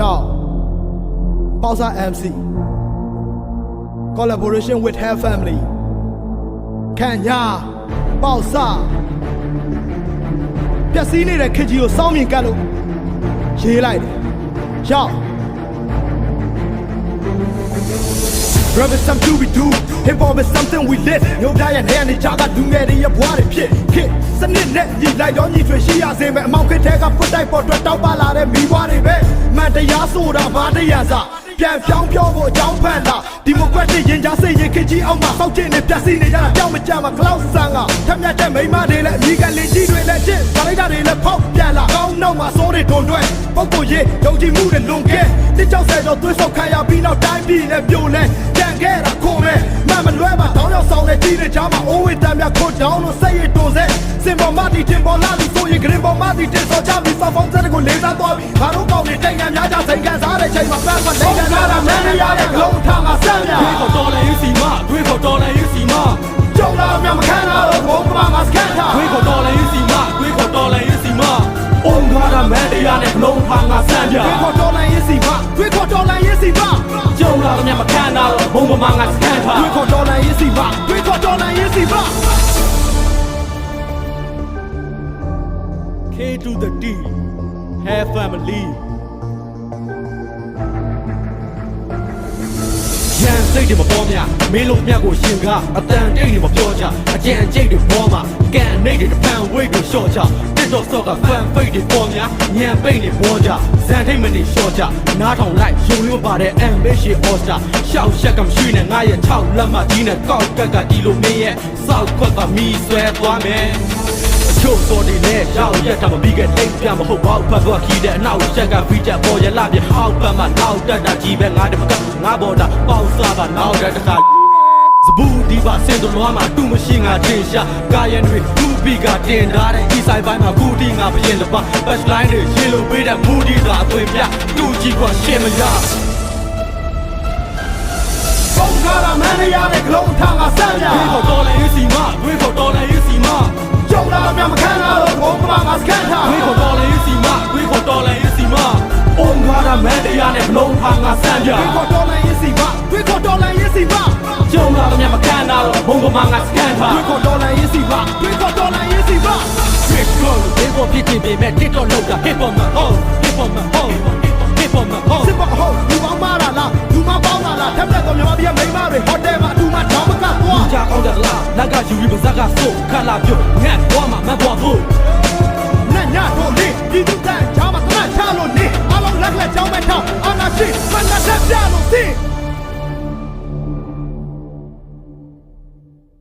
Ciao. Pausa MC. Collaboration with Hair Family. Kenya. Pausa. ပျက်စီးနေတဲ့ခက်ကြီးကိုစောင်းမြင်ကတ်လို့ရေးလိုက်တယ်။ရောက် Rap is something we do Hip hop is something we live မျိုးပြရဲ့နေရာနေကြကလူငယ်တွေရဲ့ဘဝတွေဖြစ်ခစ်စနစ်နဲ့ညီလိုက်တော့ညီတွေရှိရစေမယ်အမောင်ခစ်ထဲကပွတ်တိုက်ပေါ်အတွက်တောက်ပါလာတဲ့မိဘတွေပဲမှ န်တရားဆိုတာဘာတရားစပြန်ဖြောင်းပြောဖို့အကြောင်းဖန်တာဒီမိုကရက်တစ်ရင်ကြားစိတ်ရင်ခစ်ကြီးအောင်မှာစောက်ကျင်နေပြက်စီနေကြတာကြောက်မကြမှာ cloud ဆန်ကထက်မြက်တဲ့မိန်းမတွေလည်းအမိကလေးကြီးတွေလည်းချစ်ဗလိုက်တာတွေလည်းဖောက်ပြန်လာကောင်းနောက်မှာစိုးတွေတွန်တွဲပုတ်ကိုရေးယုံကြည်မှုတွေလွန်ကဲတစ်ကြောက်ဆယ်တော့သွေးဆုပ်ခံရပြီးနောက်တိုင်းပြည်နဲ့ပြိုလဲကြံခဲ့တာခုံးမဲမမလွဲမှာတောင်းရောက်ဆောင်တဲ့ကြီးတွေကြားမှာအိုးဝေတမ်းမြခွတ်တောင်းလို့စိတ်ရတွန်စဲစင်ပေါ်မတီတင်ပေါ်လာလို့ဆိုရင်ဂရင်ပေါ်မတီတင်စောချပြီး စောက်ဖုံးစက်ကိုလေးစားသွားပြီးငါတို့ကောင်းနေတိုင်ငံများကြစိန်ကန်စားတဲ့ချိန်မှာပန်းကလိန်ကန်လာတာမန်းရတဲ့ဂလုံးထောင်ကဆမ်းမြတွေးခေါ်တော်လည်းရေးစီမတွေးခေါ်တော်လည်းရေးစီမကြုံလာမြမခံတော့ဘုံကမှမစကန်တာတွေးခေါ်တော်လည်းရေးစီမတွေးခေါ်တော်လည်းရေးစီမအုံကားတာမန်တရားနဲ့ဘလုံးဖာငါဆန့်ပြတွေးခေါ်တော်လိုင်းရေးစီမတွေးခေါ်တော်လိုင်းရေးစီမကြုံလာတော့မြမခံတော့ဘုံပမာငါစကန်ထားတွေးခေါ်တော် K to the D have family ရန်စိတ်တွေမပေါ်မြမင်းလုံးမြတ်ကိုရှင်ကအတန်တိတ်တွေမပြောကြအကြံကြိတ်တွေပေါ်မှာကန်နေတွေတပန်ဝိတ်ကိုရှော့ကြတစ်တော့ဆော့ကဖန်ဖိတ်တွေပေါ်မြညံပိတ်တွေပေါ်ကြဇန်ထိတ်မနေရှော့ကြနားထောင်လိုက်ယုံလို့ပါတဲ့ ambition all star ရှောက်ရက်ကမရှိနဲ့ငါရဲ့6လက်မကြီးနဲ့ကောက်ကက်ကဒီလိုမင်းရဲ့စောက်ခွက်ကမီဆွဲသွားမယ် ချို့စော်တွေနဲ့ရောက်ရက်တာမပြီးခဲ့တိတ်ပြမဟုတ်ပါဘူးဖတ်သွားခီးတဲ့အနောက်ရက်ကဖီးချက်ပေါ်ရလာပြအောက်ဘက်မှာနောက်တက်တာကြီးပဲငါတမကငါဘော်တာပေါက်စားပါနောက်တက်တခါစဘူးဒီပါစင်တော်လွားမှာတူမရှိငါတင်ရှာကာယံတွေသူ့ဘီကတင်ထားတဲ့ဒီဆိုင်ပိုင်းမှာကူတီငါပြင်းလပါဘတ်လိုင်းတွေရေလိုပေးတဲ့မူဒီသာအသွင်ပြတူကြီးကရှင်းမရဘုံကားတာမန်းရတဲ့ဂလုံးထောင်ကဆမ်းမြတွေးခေါ်တော်လည်းရေး မြမခံတော့ဘုံကမှစကန်တာတွေးခေါ်တော်လည်းရေးစီမတွေးခေါ်တော်လည်းရေးစီမအုံကားတာမန်တရားနဲ့ဘလုံးဖာငါဆန့်ပြတွေးခေါ်တော်လိုင်းရေးစီမတွေးခေါ်တော်လိုင်းရေးစီမကျုံလာတော့မြမခံတော့ဘုံကမငါစကန်ထားတွေးခေါ်တော်လိုင်းရေးစီမတွေးခေါ်တော်လိုင်းရေးစီမ Hip hop ဒီပေါ်ဖြစ်နေပေမဲ့ TikTok လောက်တာ Hip hop မှာ oh Hip hop မှာ oh Hip hop မှာ oh စစ်ပေါ်ဟုတ်လူပေါင်းမာတာလားလူမပေါင်းတာလားထက်မြက်တော့မြန်မာပြည်မိန်းမတွေဟိုတယ်မှာအတူမတောင်းမကသွားကြကောင်းတယ်လားလက်ကယူပြီးပါဇက်ကဆိုခလာပြုတ်ငတ် န်